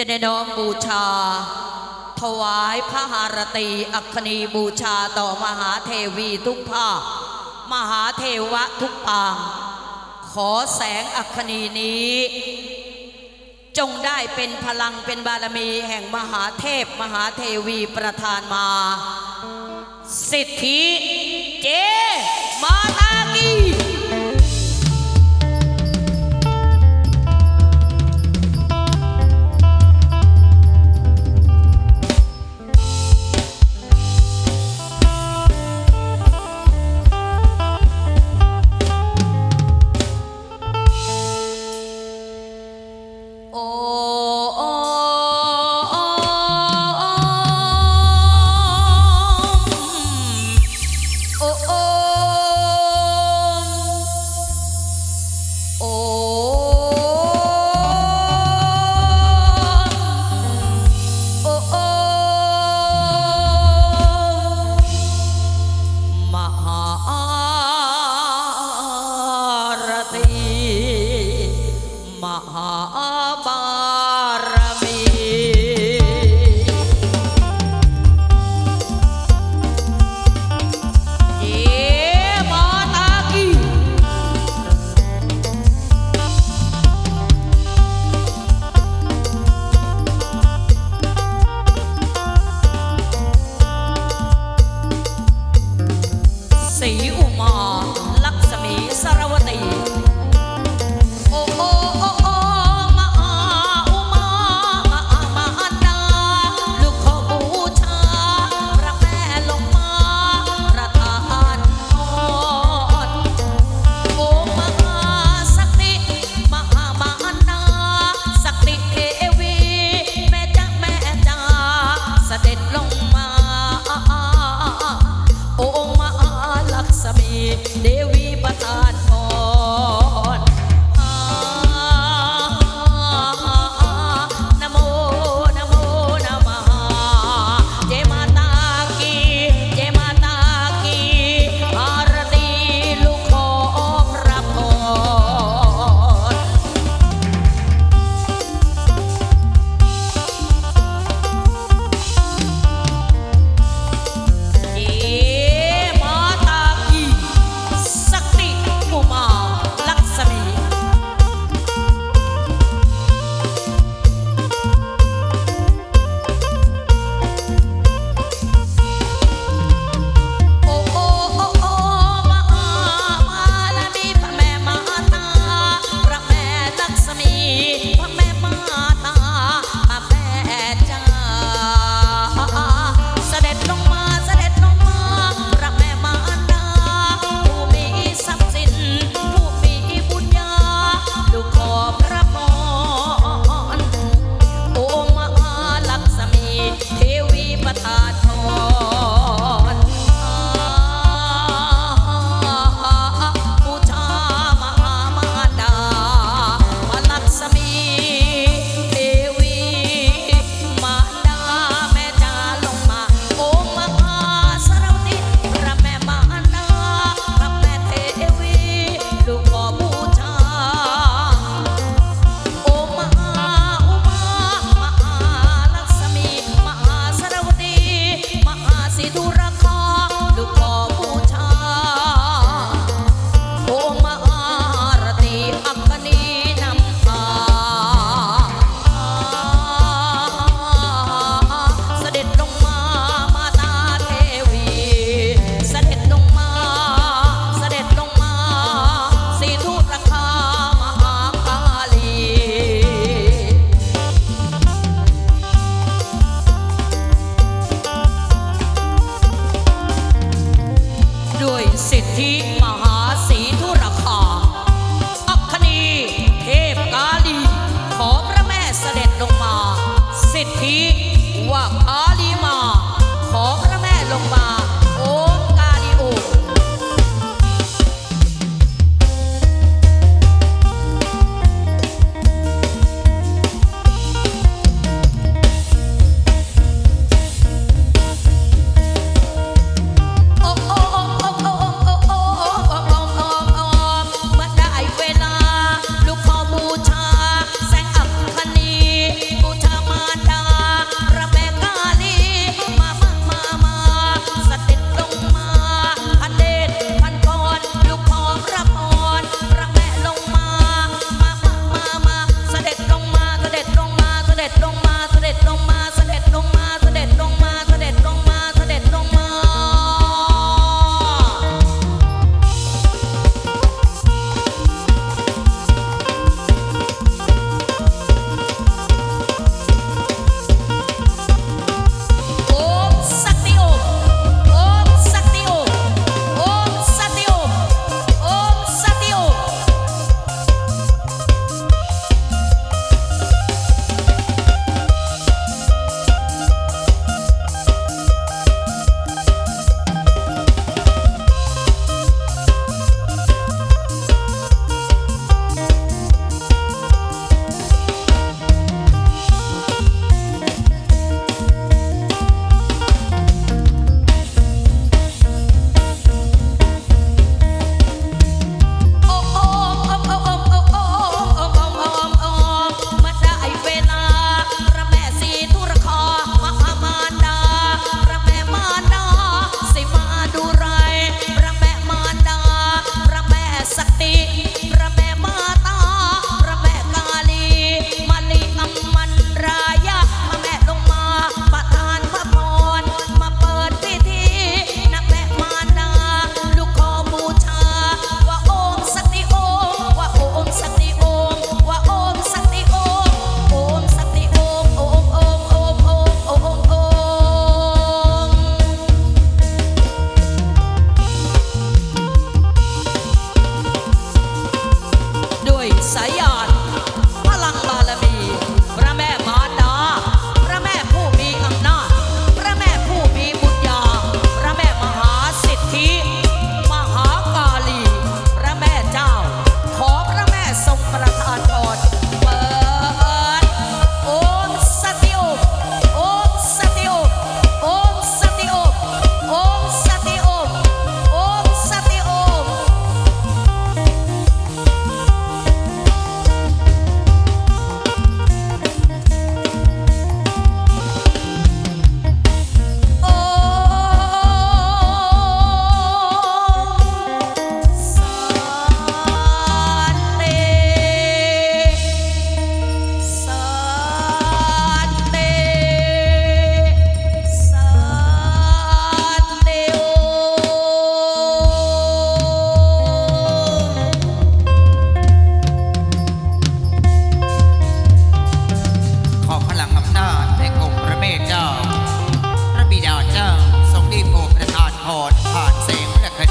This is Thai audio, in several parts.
จะได้น้อมบูชา ถวายพระหารตีอัคนีบูชาต่อมหาเทวีทุกภาคมหาเทวะทุกปาง ขอแสงอัคนีนี้ จงได้เป็นพลังเป็นบารมีแห่งมหาเทพมหาเทวีประธานมา สิทธิเจมา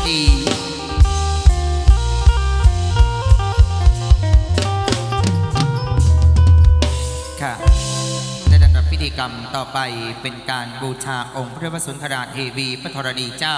ดีค่ะในลำดับพิธีกรรมต่อไปเป็นการบูชาองค์พระวสุนทราเทวีพระธรณีเจ้า